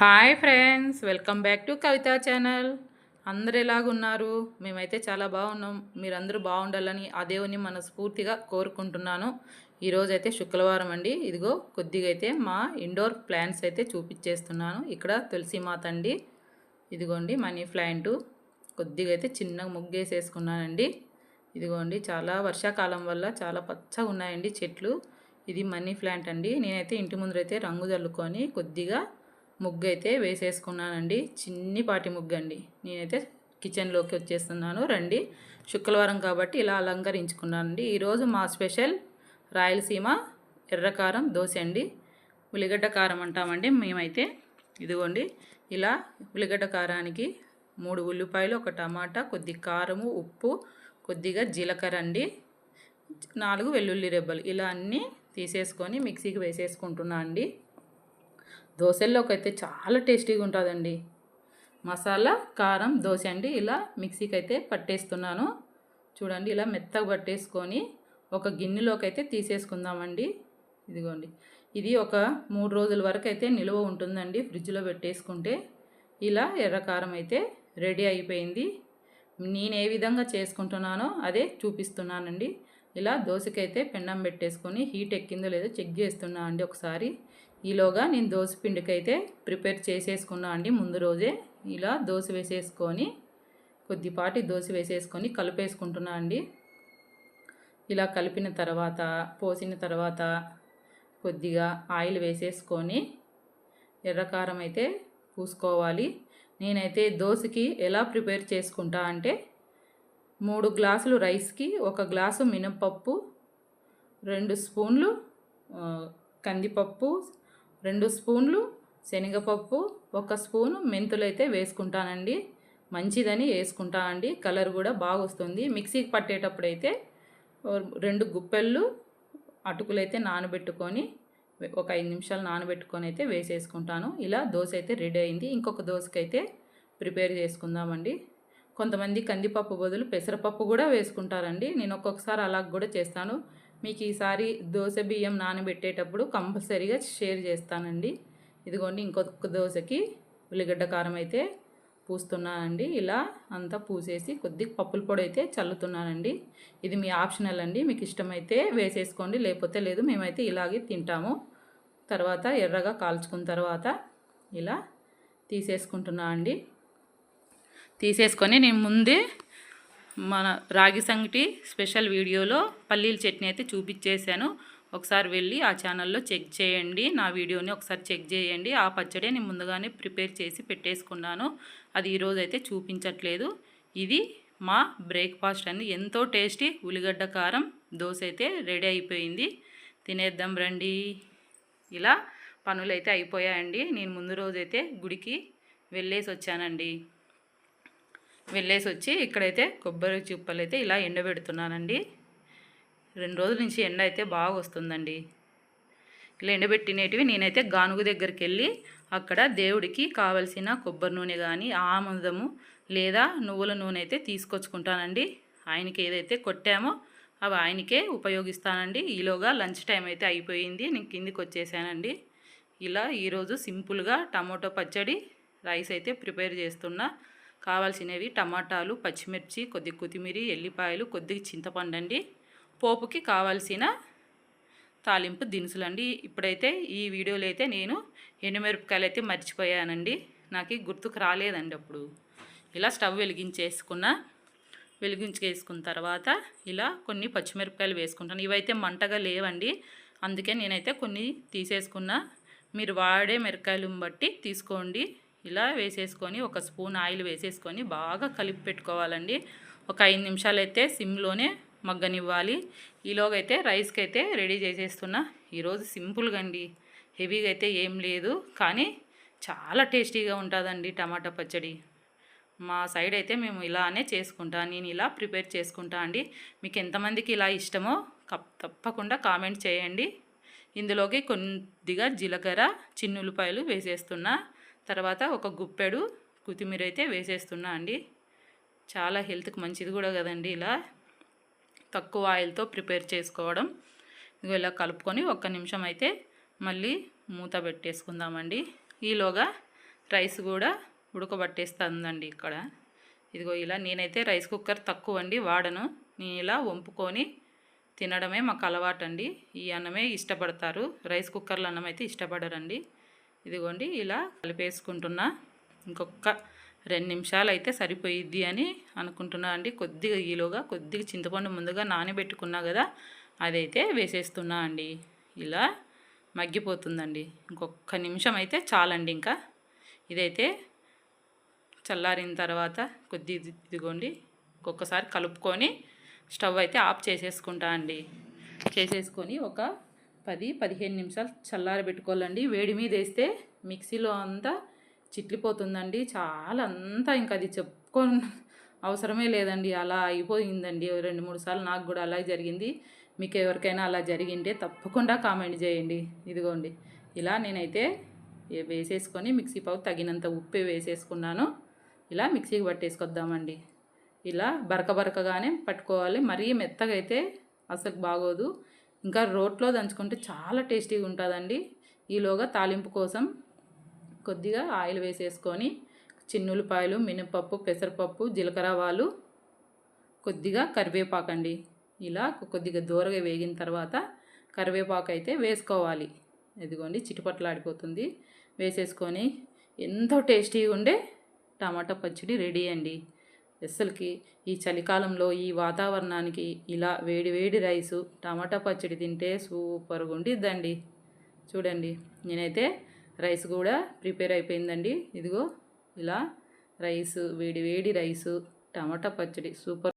Hi friends welcome back to Kavitha channel. అందరు ఎలాగున్నారు? మేమైతే చాలా బాగున్నాం. మీరందరూ బాగుండాలని ఆ దేవుని మనస్ఫూర్తిగా కోరుకుంటున్నాను. ఈరోజు అయితే శుక్రవారం అండి. ఇదిగో కొద్దిగా అయితే మా ఇండోర్ ప్లాంట్స్ అయితే చూపించేస్తున్నాను. ఇక్కడ తులసి మాత అండి. ఇదిగోండి మనీ ప్లాంట్ కొద్దిగా అయితే చిన్నగా ముగ్గేసేసుకున్నానండి. ఇదిగోండి చాలా వర్షాకాలం వల్ల చాలా పచ్చగా ఉన్నాయండి చెట్లు. ఇది మనీ ప్లాంట్ అండి. నేనైతే ఇంటి ముందరైతే రంగు చల్లుకొని కొద్దిగా ముగ్గు అయితే వేసేసుకున్నానండి. చిన్నిపాటి ముగ్గు అండి నేనైతే కిచెన్లోకి వచ్చేస్తున్నాను. రండి. శుక్రవారం కాబట్టి ఇలా అలంకరించుకున్నానండి. ఈరోజు మా స్పెషల్ రాయలసీమ ఎర్రకారం దోశ అండి. ఉల్లిగడ్డ కారం అంటామండి మేమైతే. ఇదిగోండి. ఇలా ఉల్లిగడ్డ కారానికి మూడు ఉల్లిపాయలు ఒక టమాటా కొద్ది కారము ఉప్పు కొద్దిగా జీలకర్ర అండి. నాలుగు వెల్లుల్లి రెబ్బలు. ఇలా అన్నీ తీసేసుకొని మిక్సీకి వేసేసుకుంటున్నా అండి దోశల్లోకి అయితే చాలా టేస్టీగా ఉంటుందండి మసాలా కారం దోశ అండి ఇలా మిక్సీకి అయితే పట్టేస్తున్నాను. చూడండి ఇలా మెత్తగా పట్టేసుకొని ఒక గిన్నెలోకి అయితే తీసేసుకుందామండి. ఇదిగోండి. ఇది ఒక మూడు రోజుల వరకు అయితే నిల్వ ఉంటుందండి ఫ్రిడ్జ్లో పెట్టేసుకుంటే. ఇలా ఎర్రకారం అయితే రెడీ అయిపోయింది. నేను ఏ విధంగా చేసుకుంటున్నానో అదే చూపిస్తున్నానండి. ఇలా దోశకైతే పెండం పెట్టేసుకొని హీట్ ఎక్కిందో లేదో చెక్ చేస్తున్నా అండి ఒకసారి. ఈలోగా నేను దోశ పిండికైతే ప్రిపేర్ చేసేసుకున్నా అండి. ముందు రోజే ఇలా దోశ వేసేసుకొని కొద్దిపాటి దోశ వేసేసుకొని కలిపేసుకుంటున్నా అండి. ఇలా కలిపిన తర్వాత పోసిన తర్వాత కొద్దిగా ఆయిల్ వేసేసుకొని ఎర్రకారం అయితే పూసుకోవాలి. నేనైతే దోశకి ఎలా ప్రిపేర్ చేసుకుంటా అంటే మూడు గ్లాసులు రైస్కి ఒక గ్లాసు మినపప్పు రెండు స్పూన్లు కందిపప్పు రెండు స్పూన్లు శనగపప్పు ఒక స్పూను మెంతులు అయితే వేసుకుంటానండి. మంచిదని వేసుకుంటా అండి. కలర్ కూడా బాగా వస్తుంది మిక్సీకి పట్టేటప్పుడు అయితే రెండు గుప్పెళ్ళు అటుకులైతే నానబెట్టుకొని ఒక ఐదు నిమిషాలు నానబెట్టుకొని అయితే వేసేసుకుంటాను. ఇలా దోశ అయితే రెడీ అయింది. ఇంకొక దోశకైతే ప్రిపేర్ చేసుకుందామండి. కొంతమంది కందిపప్పు బదులు పెసరపప్పు కూడా వేసుకుంటారండి. నేను ఒక్కొక్కసారి అలా కూడా చేస్తాను. మీకు ఈసారి దోశ బియ్యం నానబెట్టేటప్పుడు కంపల్సరీగా షేర్ చేస్తానండి. ఇదిగోండి ఇంకొక దోశకి ఉల్లిగడ్డ కారం అయితే పూస్తున్నానండి. ఇలా అంతా పూసేసి కొద్దిగా పప్పుల పొడి అయితే చల్లుతున్నానండి. ఇది మీ ఆప్షనల్ అండి. మీకు ఇష్టమైతే వేసేసుకోండి లేకపోతే లేదు మేమైతే ఇలాగే తింటాము. తర్వాత ఎర్రగా కాల్చుకున్న తర్వాత ఇలా తీసేసుకుంటున్నా అండి తీసేసుకొని నేను ముందే మన రాగి సంగటి స్పెషల్ వీడియోలో పల్లీల చట్నీ అయితే చూపించేశాను. ఒకసారి వెళ్ళి ఆ ఛానల్లో చెక్ చేయండి. నా వీడియోని ఒకసారి చెక్ చేయండి. ఆ పచ్చడి నేను ముందుగానే ప్రిపేర్ చేసి పెట్టేసుకున్నాను. అది ఈరోజు అయితే చూపించట్లేదు. ఇది మా బ్రేక్ఫాస్ట్ అండి. ఎంతో టేస్టీ ఉల్లిగడ్డ కారం దోశ అయితే రెడీ అయిపోయింది. తినేద్దాం రండి. ఇలా పనులు అయితే అయిపోయాయండి. నేను ముందు రోజైతే గుడికి వెళ్ళేసి వచ్చానండి. వెళ్ళేసి వచ్చి ఇక్కడైతే కొబ్బరి చిప్పలు అయితే ఇలా ఎండబెడుతున్నానండి. రెండు రోజుల నుంచి ఎండ అయితే బాగా వస్తుందండి ఇలా ఎండబెట్టినేటివి నేనైతే గానుగు దగ్గరికి వెళ్ళి అక్కడ దేవుడికి కావలసిన కొబ్బరి నూనె కానీ ఆముదము లేదా నువ్వుల నూనె అయితే తీసుకొచ్చుకుంటానండి. ఆయనకి ఏదైతే కొట్టామో అవి ఆయనకే ఉపయోగిస్తానండి. ఈలోగా లంచ్ టైం అయితే అయిపోయింది. నేను కిందికి వచ్చేసానండి ఇలా ఈరోజు సింపుల్గా టమాటో పచ్చడి రైస్ అయితే ప్రిపేర్ చేస్తున్నా. కావాల్సినవి టమాటాలు పచ్చిమిర్చి కొద్ది కొత్తిమీర ఎల్లిపాయలు కొద్దిగా చింతపండు అండి. పోపుకి కావాల్సిన తాలింపు దినుసులు అండి ఇప్పుడైతే ఈ వీడియోలో అయితే నేను ఎండుమిరపకాయలు అయితే మర్చిపోయానండి. నాకు గుర్తుకు రాలేదండి అప్పుడు. ఇలా స్టవ్ వెలిగించేసుకున్న వెలిగించేసుకున్న తర్వాత ఇలా కొన్ని పచ్చిమిరపకాయలు వేసుకుంటాను. ఇవైతే మంటగా లేవండి. అందుకే నేనైతే కొన్ని తీసేసుకున్నా. మీరు వాడే మిరకాయలను బట్టి తీసుకోండి. ఇలా వేసేసుకొని ఒక స్పూన్ ఆయిల్ వేసేసుకొని బాగా కలిపి పెట్టుకోవాలండి. ఒక ఐదు నిమిషాలు అయితే సిమ్లోనే మగ్గనివ్వాలి. ఈలోగా అయితే రైస్కి అయితే రెడీ చేసేస్తున్నా. ఈరోజు సింపుల్గా అండి హెవీగా అయితే ఏం లేదు. కానీ చాలా టేస్టీగా ఉంటుందండి టమాటా పచ్చడి. మా సైడ్ అయితే మేము ఇలానే చేసుకుంటా నేను ఇలా ప్రిపేర్ చేసుకుంటా అండి. మీకు ఎంతమందికి ఇలా ఇష్టమో తప్పకుండా కామెంట్ చేయండి. ఇందులోకి కొద్దిగా జీలకర్ర చిన్నులపాయలు వేసేస్తున్నా. తర్వాత ఒక గుప్పెడు కొత్తిమీర అయితే వేసేస్తున్నా అండి. చాలా హెల్త్కి మంచిది కూడా కదండి ఇలా. తక్కువ ఆయిల్తో ప్రిపేర్ చేసుకోవడం. ఇదిగో ఇలా కలుపుకొని ఒక్క నిమిషం అయితే మళ్ళీ మూత పెట్టేసుకుందామండి. ఈలోగా రైస్ కూడా ఉడకబట్టేస్తుందండి ఇక్కడ. ఇదిగో ఇలా నేనైతే రైస్ కుక్కర్ తక్కువ అండి వాడను. నేను ఇలా వంపుకొని తినడమే మాకు అలవాటు అండి ఈ అన్నమే ఇష్టపడతారు. రైస్ కుక్కర్లో అన్నం అయితే ఇష్టపడరండి. ఇదిగోండి ఇలా కలిపేసుకుంటున్నా. ఇంకొక రెండు నిమిషాలు అయితే సరిపోయిద్ది అని అనుకుంటున్నా అండి. కొద్దిగా ఈలోగా కొద్దిగా చింతపండు ముందుగా నానబెట్టుకున్నా కదా అదైతే వేసేస్తున్నా అండి. ఇలా మగ్గిపోతుందండి. ఇంకొక నిమిషం అయితే చాలండి ఇంకా. ఇదైతే చల్లారిన తర్వాత కొద్ది ఇదిగోండి ఒక్కొక్కసారి కలుపుకొని స్టవ్ అయితే ఆఫ్ చేసేసుకుంటా అండి. చేసేసుకొని ఒక పది పదిహేను నిమిషాలు చల్లారబెట్టుకోవాలండి. వేడి మీద వేస్తే మిక్సీలో అంతా చిట్లిపోతుందండి. చాలా అంతా ఇంకా అది చెప్పుకో అవసరమే లేదండి. అలా అయిపోయిందండి. రెండు మూడు సార్లు నాకు కూడా అలా జరిగింది. మీకు ఎవరికైనా అలా జరిగింటే తప్పకుండా కామెంట్ చేయండి. ఇదిగోండి. ఇలా నేనైతే వేసేసుకొని మిక్సీ పావు తగినంత ఉప్పు వేసేసుకున్నాను. ఇలా మిక్సీకి పట్టేసుకొద్దామండి. ఇలా బరక బరకగానే పట్టుకోవాలి. మరీ మెత్తగా అయితే అసలు బాగోదు. ఇంకా రోట్లో దంచుకుంటే చాలా టేస్టీగా ఉంటుందండి. ఈలోగా తాలింపు కోసం కొద్దిగా ఆయిల్ వేసేసుకొని చిన్నులపాయలు మినపప్పు పెసరపప్పు జీలకర్ర ఆవాలు కొద్దిగా కరివేపాకండి. ఇలా కొద్దిగా దూరగా వేగిన తర్వాత కరివేపాకు అయితే వేసుకోవాలి. ఇదిగోండి చిటిపట్లాడిపోతుంది. వేసేసుకొని ఎంతో టేస్టీగా ఉండే టమాటా పచ్చడి రెడీ అండి. అస్సలకి ఈ చలికాలంలో ఈ వాతావరణానికి ఇలా వేడి వేడి రైసు టమాటా పచ్చడి తింటే సూపర్గా ఉండిద్దండి చూడండి నేనైతే రైస్ కూడా ప్రిపేర్ అయిపోయిందండి. ఇదిగో ఇలా రైసు వేడి వేడి రైసు టమాటా పచ్చడి సూపర్